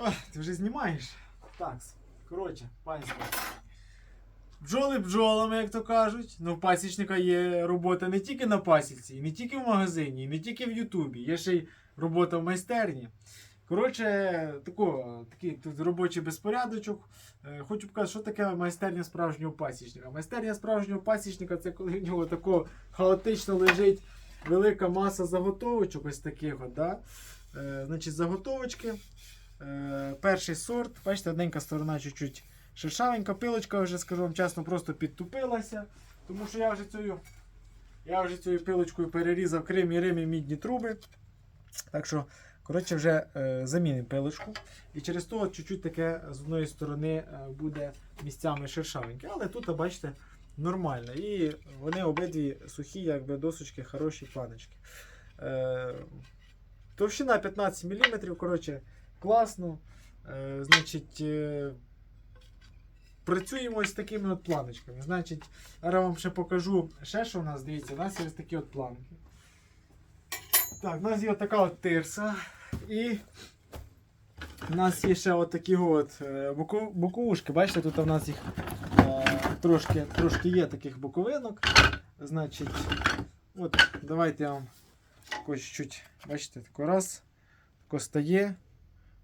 Ох, ти вже знімаєш? Так, коротше, пансько. Бджоли бджолами, як то кажуть. Ну, в пасічника є робота не тільки на пасіці, і не тільки в магазині, і не тільки в Ютубі. Є ще й робота в майстерні. Коротше, тако, такий тут робочий безпорядочок. Е, Хочу показати, що таке майстерня справжнього пасічника. Майстерня справжнього пасічника це коли в нього тако хаотично лежить велика маса заготовочок, ось таких от, да? Е, значить, заготовочки. Е, перший сорт, бачите, одненька сторона чуть-чуть шершавенька, пилочка вже, скажу вам чесно, просто підтупилася. Тому що я вже цю, я вже цією пилочкою перерізав крим і рим мідні труби. Так що, коротше, вже е, замінимо пилочку. І через то чуть-чуть таке з одної сторони е, буде місцями шершавеньке. Але тут, бачите, нормально. І вони обидві сухі, якби досочки, хороші планочки. Е, товщина 15 мм, коротше, класно. Е, значить, е, працюємо ось такими от планочками. Значить, зараз вам ще покажу ще, що у нас, дивіться, у нас є ось такі от планки. Так, у нас є така от тирса. І у нас є ще от такі от е, боковушки. Бачите, тут у нас їх е, трошки, трошки є таких боковинок. Значить, от, давайте я вам ось чуть, бачите, тако раз, тако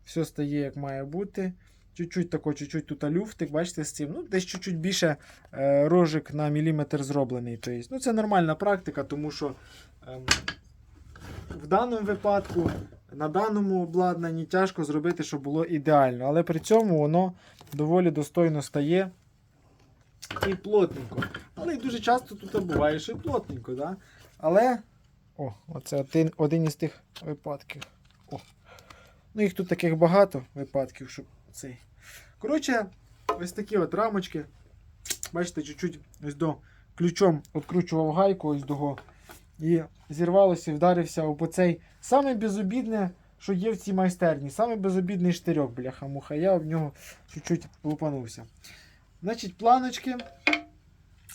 все стає як має бути. Чуть-чуть тако, чуть-чуть тут люфтик, бачите, з цим. Ну, десь чуть-чуть більше е, рожик на міліметр зроблений. Тобто, ну, це нормальна практика, тому що ем, в даному випадку, на даному обладнанні тяжко зробити, щоб було ідеально. Але при цьому воно доволі достойно стає і плотненько. Але й дуже часто тут буває, і плотненько. Да? Але. О, оце один, один із тих випадків. О. Ну, їх тут таких багато випадків, щоб цей. Коротше, ось такі от рамочки. Бачите, чуть-чуть ось до ключом відкручував гайку ось до. І зірвалося і вдарився об оцей саме безобідне, що є в цій майстерні. Саме безобідний штирьок, бляха-муха. Я об нього чуть-чуть лупанувся. Значить, планочки.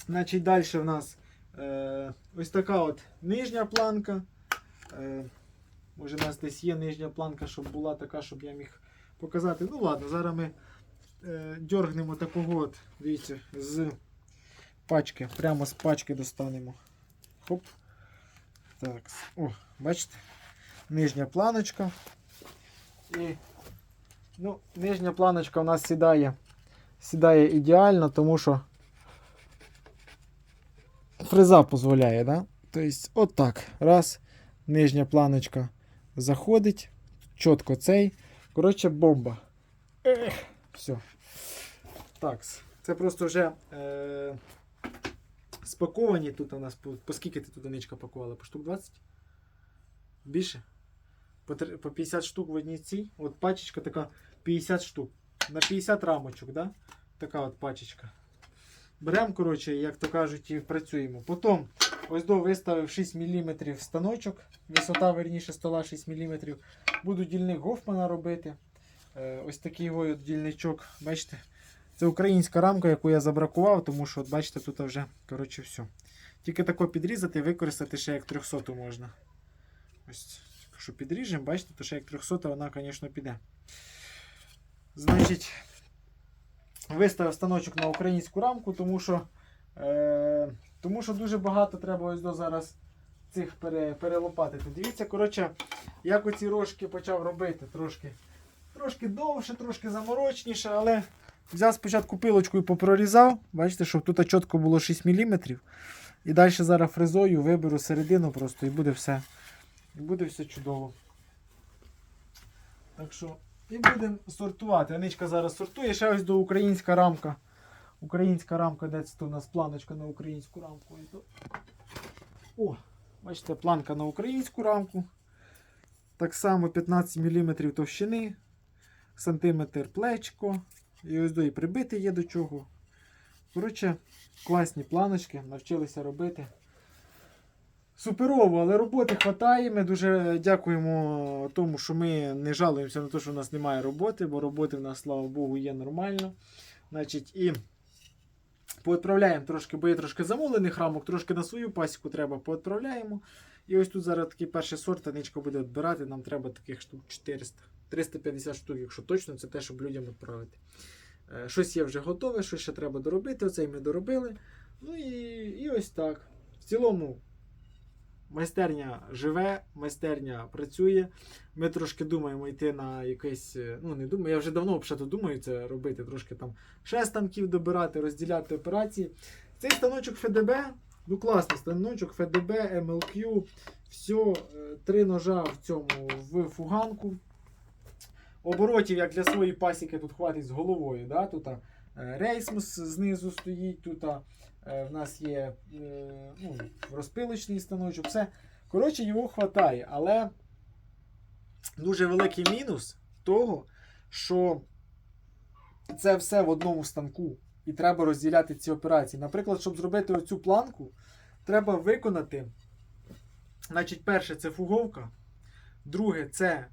Значить, далі в нас е, ось така от нижня планка. Е, може, у нас десь є нижня планка, щоб була така, щоб я міг показати. Ну ладно, зараз ми е, дьоргнемо такого от, дивіться, з пачки. Прямо з пачки достанемо. Хоп. Так, о, бачите? Нижня планочка. І ну, нижня планочка у нас сідає, сідає ідеально, тому що фреза дозволяє, да? Тобто, отак. Раз, нижня планочка заходить. Чітко цей. Коротше, бомба. Ех, все. Так, це просто вже е, спаковані тут у нас. По, скільки ти тут одиничка пакувала? По штук 20? Більше? По, по 50 штук в одній цій. От пачечка така 50 штук. На 50 рамочок, да? Така от пачечка. Беремо, коротше, як то кажуть, і працюємо. Потім ось до виставив 6 мм станочок. Висота, верніше, стола 6 мм. Буду дільник Гофмана робити. Е, ось такий от дільничок. Бачите? Це українська рамка, яку я забракував, тому що, от бачите, тут вже коротше, все. Тільки тако підрізати використати ще як 300 можна. Ось, якщо підріжемо, бачите, то ще як 300 вона, звісно, піде. Значить, виставив станочок на українську рамку, тому що, е, тому що дуже багато треба ось до зараз цих пере, перелопатити. Дивіться, коротше, як оці рожки почав робити. Трошки, трошки довше, трошки заморочніше, але взяв спочатку пилочку і попрорізав. Бачите, щоб тут чітко було 6 мм. І далі зараз фрезою виберу середину просто і буде все. І буде все чудово. Так що, і будемо сортувати. Аничка зараз сортує. Ще ось до українська рамка. Українська рамка, де це у нас планочка на українську рамку. О, бачите, планка на українську рамку. Так само 15 мм товщини, сантиметр плечко. І ось до і прибити є до чого. Коротше, класні планочки, навчилися робити. Суперово, але роботи хватає. Ми дуже дякуємо тому, що ми не жалуємося на те, що у нас немає роботи, бо роботи в нас, слава Богу, є нормально. Значить, і поотправляємо трошки, бо є трошки замовлених рамок, трошки на свою пасіку треба поотправляємо. І ось тут зараз такий перший сорт, Аничка буде відбирати, нам треба таких штук 400. 350 штук, якщо точно, це те, щоб людям відправити. Е, Щось є вже готове, щось ще треба доробити. Оцей ми доробили. Ну і, і ось так. В цілому, майстерня живе, майстерня працює. Ми трошки думаємо йти на якийсь. е, Ну, не думаю, я вже давно взагалі думаю це робити, трошки там ще станків добирати, розділяти операції. Цей станочок ФДБ, ну класний станочок, ФДБ, MLQ, все, три ножа в цьому в фуганку. Оборотів, як для своєї пасіки, тут хватить з головою. Да? Тут е, рейсмус знизу стоїть, тут в нас є е, ну, розпилочний станочок, все. Коротше, його хватає, але дуже великий мінус того, що це все в одному станку. І треба розділяти ці операції. Наприклад, щоб зробити оцю планку, треба виконати. Значить, перше це фуговка, друге це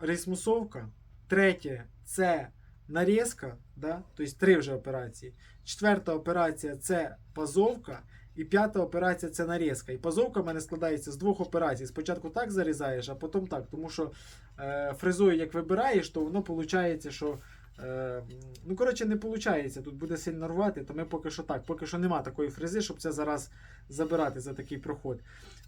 рейсмусовка, третє це нарізка, да? тобто три вже операції. Четверта операція це пазовка. І п'ята операція це нарізка. І пазовка в мене складається з двох операцій. Спочатку так зарізаєш, а потім так. Тому що е, фрезою, як вибираєш, то воно виходить, що. Е, ну, коротше, не виходить. Тут буде сильно рвати, то ми поки що так. Поки що нема такої фрези, щоб це зараз забирати за такий проход.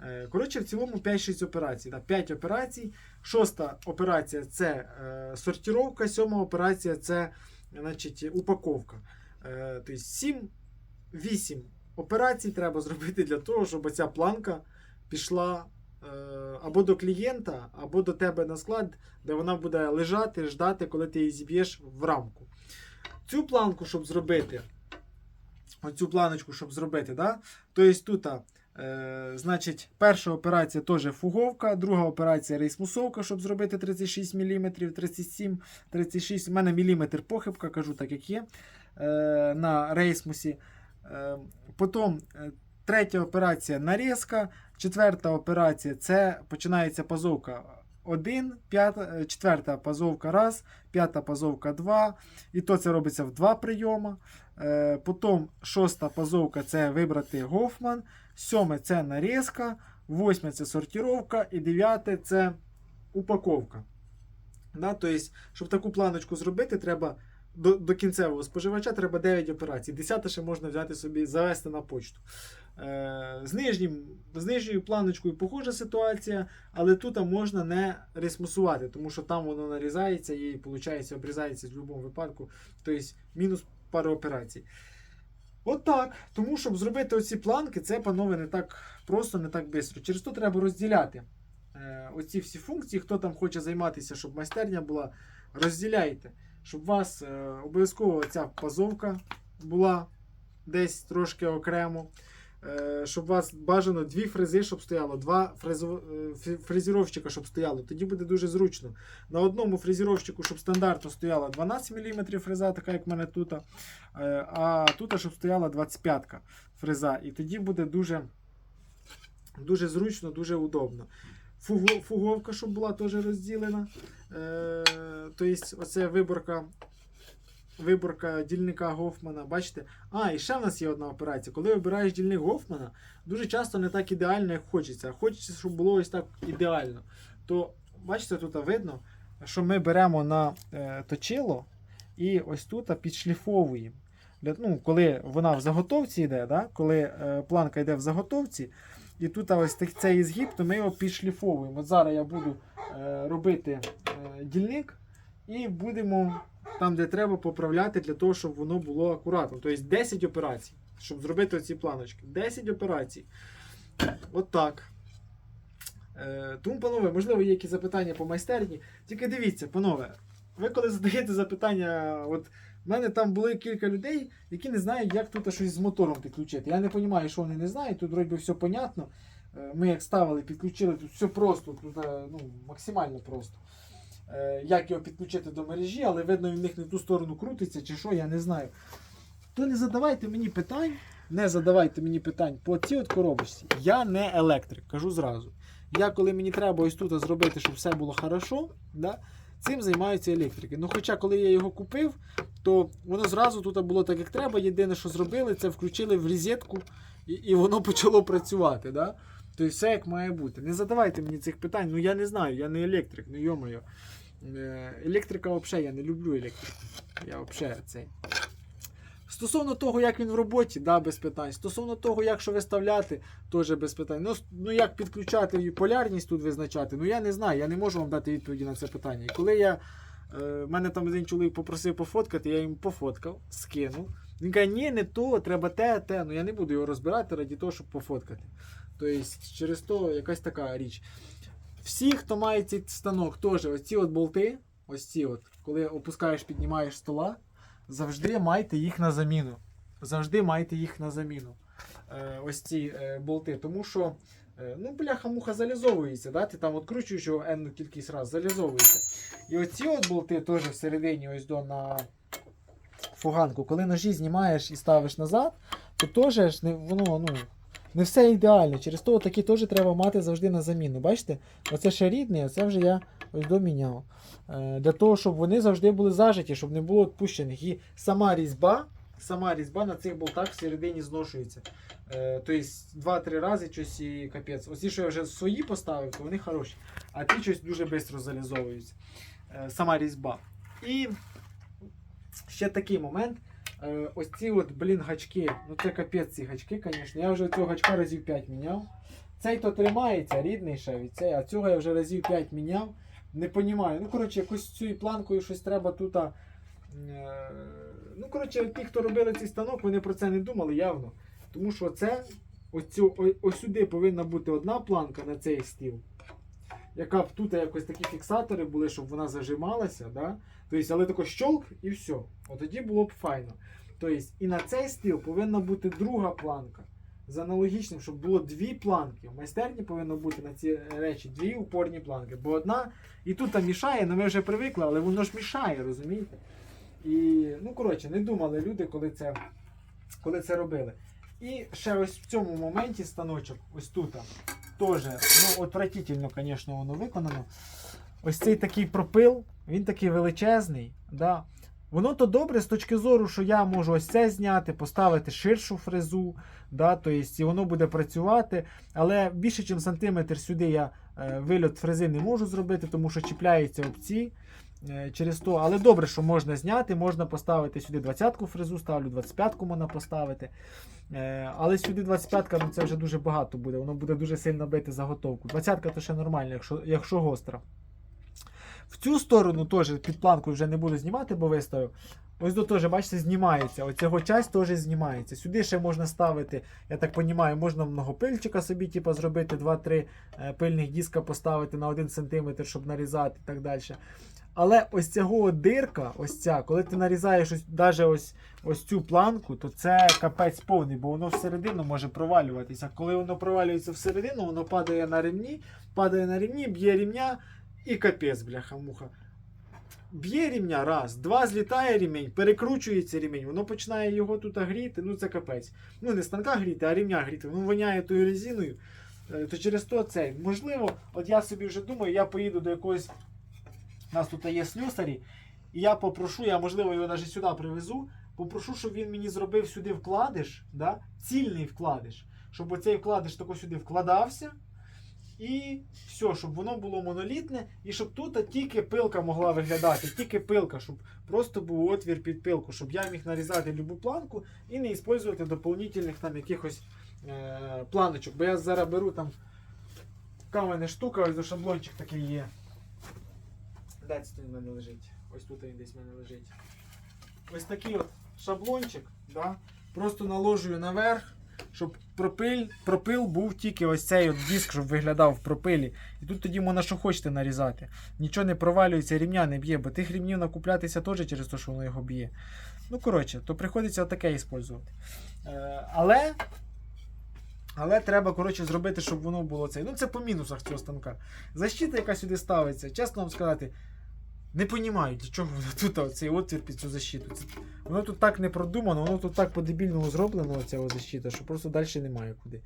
Е, коротше, в цілому 5-6 операцій. Да, 5 операцій. Шоста операція це е, сортировка, сьома операція це значить, упаковка. Тобто 7-8 операцій треба зробити для того, щоб ця планка пішла або до клієнта, або до тебе на склад, де вона буде лежати, ждати, коли ти її зіб'єш в рамку. Цю планку, щоб зробити, оцю планочку, щоб зробити, да? тобто тут. Е, значить, перша операція теж фуговка, друга операція рейсмусовка, щоб зробити 36 мм, 37, 36 У мене міліметр похибка, кажу так, як є. Е, на рейсмусі. Е, потім е, третя операція нарізка, четверта операція це починається пазовка 1, п'ята, е, четверта пазовка 1, п'ята пазовка 2. І то це робиться в два прийоми. Е, потім шоста пазовка це вибрати Гофман, сьоме це нарізка, восьме це сортировка і дев'яте це упаковка. Да? Тобто, щоб таку планочку зробити, треба до, до кінцевого споживача треба 9 операцій. 10 ще можна взяти собі, завести на почту. Е, з, нижнім, з нижньою планочкою похожа ситуація, але тут можна не ресмусувати, тому що там воно нарізається і виходить, обрізається в будь-якому випадку. Тобто мінус пару операцій. От так. Тому, щоб зробити оці планки, це, панове, не так просто, не так швидко. Через то треба розділяти е, оці всі функції. Хто там хоче займатися, щоб майстерня була, розділяйте. Щоб у вас е, обов'язково ця пазовка була десь трошки окремо. Е, щоб у вас бажано дві фрези, щоб стояло, два е, фрезеровщика, щоб стояло. Тоді буде дуже зручно. На одному фрезеровщику, щоб стандартно стояла 12 мм фреза, така як в мене тут. А тут, щоб стояла 25 фреза. І тоді буде дуже, дуже зручно, дуже удобно. Фуго- Фуговка, щоб була теж розділена. Тобто, оце виборка. Виборка дільника Гофмана, бачите? А, і ще в нас є одна операція. Коли вибираєш дільник Гофмана, дуже часто не так ідеально, як хочеться. Хочеться, щоб було ось так ідеально. То, бачите, тут видно, що ми беремо на е, точило і ось тут підшліфовуємо. Для, ну, коли вона в заготовці йде, да? коли е, планка йде в заготовці, і тут ось цей згиб, то ми його підшліфовуємо. От зараз я буду е, робити е, дільник і будемо там, де треба, поправляти для того, щоб воно було акуратно. Тобто 10 операцій, щоб зробити оці планочки. 10 операцій. От так. Е, тому, панове, можливо, є якісь запитання по майстерні. Тільки дивіться, панове, ви коли задаєте запитання, от в мене там були кілька людей, які не знають, як тут щось з мотором підключити. Я не розумію, що вони не знають, тут вроді все понятно. Е, Ми як ставили, підключили, тут все просто, тут е, ну, максимально просто. Е, Як його підключити до мережі, але видно, він в них не в ту сторону крутиться чи що, я не знаю. То не задавайте мені питань, не задавайте мені питань по цій от коробочці. Я не електрик, кажу зразу. Я, коли мені треба ось тут зробити, щоб все було хорошо, да, цим займаються електрики. Ну, хоча, коли я його купив, то воно зразу тут було так, як треба. Єдине, що зробили, це включили в розетку і, і воно почало працювати. Да? Тобто все як має бути. Не задавайте мені цих питань, ну я не знаю, я не електрик, ну йомо, Е, Електрика взагалі я не люблю електрику. Я взагалі цей. Стосовно того, як він в роботі, да, без питань. Стосовно того, як що виставляти, теж без питань. Ну, ну як підключати полярність тут визначати, ну я не знаю, я не можу вам дати відповіді на це питання. І коли я. Е, мене там один чоловік попросив пофоткати, я йому пофоткав, скинув. Він каже, ні, не то, треба те, те. Ну я не буду його розбирати раді того, щоб пофоткати. Тобто, через то якась така річ. Всі, хто має цей станок, теж ось ці от болти, ось ці от, коли опускаєш, піднімаєш стола, завжди майте їх на заміну. Завжди майте їх на заміну. Е, ось ці е, болти. Тому що, е, ну, бляха-муха залізовується, да? ти там откручуєш його енну кількість раз, залізовується. І оці от болти теж всередині ось до на фуганку. Коли ножі знімаєш і ставиш назад, то теж воно, ну, не все ідеально. Через то такі теж треба мати завжди на заміну. Бачите? Оце ще рідний, а це вже я ось доміняв. Е, для того, щоб вони завжди були зажиті, щоб не було відпущених. І сама різьба, сама різьба на цих болтах всередині зношується. Е, тобто два-три рази щось і капець. Ось що я вже свої поставив, то вони хороші. А ті щось дуже швидко залізовуються. Е, сама різьба. І ще такий момент. Е, ось ці от, блін, гачки. Ну це капець ці гачки, звісно. Я вже цього гачка разів 5 міняв. Цей то тримається, рідний ще від цей, а цього я вже разів 5 міняв. Не понімаю. Ну, коротше, якось цією планкою щось треба тут. а, е, Ну, коротше, ті, хто робили цей станок, вони про це не думали явно. Тому що це оцю, о- ось сюди повинна бути одна планка на цей стіл. Яка б тут якось такі фіксатори були, щоб вона зажималася. Да? Тобто, але тако щолк і все. От тоді було б файно. Тобто, і на цей стіл повинна бути друга планка. З аналогічним, щоб було дві планки. В майстерні повинно бути на ці речі дві упорні планки. Бо одна і тут мішає, ну ми вже привикли, але воно ж мішає, розумієте? І, ну, коротше, не думали люди, коли це, коли це робили. І ще ось в цьому моменті станочок, ось тут, теж, ну, отвратительно, звісно, воно виконано. Ось цей такий пропил, він такий величезний. Да? Воно то добре з точки зору, що я можу ось це зняти, поставити ширшу фрезу, да? тобто, і воно буде працювати. Але більше, ніж сантиметр сюди я е, вильот фрези не можу зробити, тому що чіпляються об е, Через то, але добре, що можна зняти, можна поставити сюди 20-ку фрезу, ставлю 25-ку можна поставити. Е, Але сюди 25-ка, ну це вже дуже багато буде, воно буде дуже сильно бити заготовку. 20-ка то ще нормально, якщо, якщо гостра. В цю сторону теж під планкою вже не буду знімати, бо виставив. Ось тут теж, бачите, знімається. Оцього часть теж знімається. Сюди ще можна ставити, я так розумію, можна многопильчика собі типу, зробити, 2-3 е, пильних диска поставити на 1 см, щоб нарізати і так далі. Але ось цього дирка, ось ця, коли ти нарізаєш ось, навіть ось, ось цю планку, то це капець повний, бо воно всередину може провалюватися. Коли воно провалюється всередину, воно падає на ремні, падає на ремні, б'є рівня і капець, бляха-муха. Б'є рівня раз, два злітає рівень, перекручується рівень, воно починає його тут гріти, ну це капець. Ну не станка гріти, а рівня гріти. Воно воняє тою резиною. Е, То через то цей. Можливо, от я собі вже думаю, я поїду до якогось. У нас тут є слюсарі, і я попрошу, я можливо його навіть сюди привезу. Попрошу, щоб він мені зробив сюди вкладиш, да? цільний вкладиш, щоб оцей вкладиш тако сюди вкладався. І все, щоб воно було монолітне, і щоб тут тільки пилка могла виглядати, тільки пилка, щоб просто був отвір під пилку, щоб я міг нарізати любу планку і не використовувати дополнительних там якихось е, планочок. Бо я зараз беру там така штука, ось шаблончик такий є. Де це він в мене лежить? Ось тут він десь в мене лежить. Ось такий от шаблончик, да? просто наложую наверх, щоб пропиль, пропил був тільки ось цей от диск, щоб виглядав в пропилі. І тут тоді можна що хочете нарізати. Нічого не провалюється, рівня не б'є, бо тих рівнів накуплятися теж через те, що воно його б'є. Ну, коротше, то приходиться таке використовувати. Е, але. Але треба, коротше, зробити, щоб воно було цей. Ну, це по мінусах цього станка. Защита, яка сюди ставиться, чесно вам сказати, не розумію, для чого тут цей отвір під цю защиту. Це, воно тут так не продумано, воно тут так по-дебільному зроблено, ця защита, що просто далі немає куди.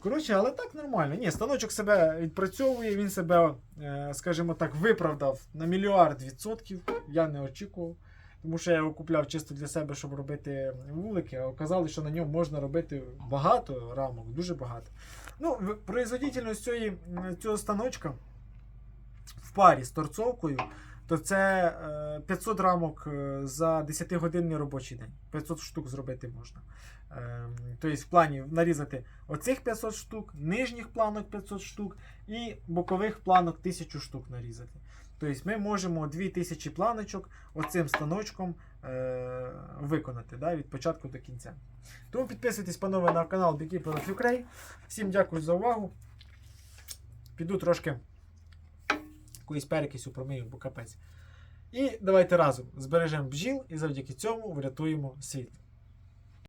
Коротше, але так нормально. Ні, станочок себе відпрацьовує, він себе, е, скажімо так, виправдав на мільярд відсотків. Я не очікував. Тому що я його купляв чисто для себе, щоб робити вулики, а оказалось, що на ньому можна робити багато рамок, дуже багато. Ну, производительність цього станочка в парі з торцовкою, то це е, 500 рамок е, за 10-годинний робочий день. 500 штук зробити можна. Ем, Тобто в плані нарізати оцих 500 штук, нижніх планок 500 штук і бокових планок 1000 штук нарізати. Тобто ми можемо 2000 планочок оцим станочком е, виконати да, від початку до кінця. Тому підписуйтесь, панове, на канал Beekeeper of Ukraine. Всім дякую за увагу. Піду трошки якоїсь перекисю промию, бо капець. І давайте разом збережемо бджіл і завдяки цьому врятуємо світ.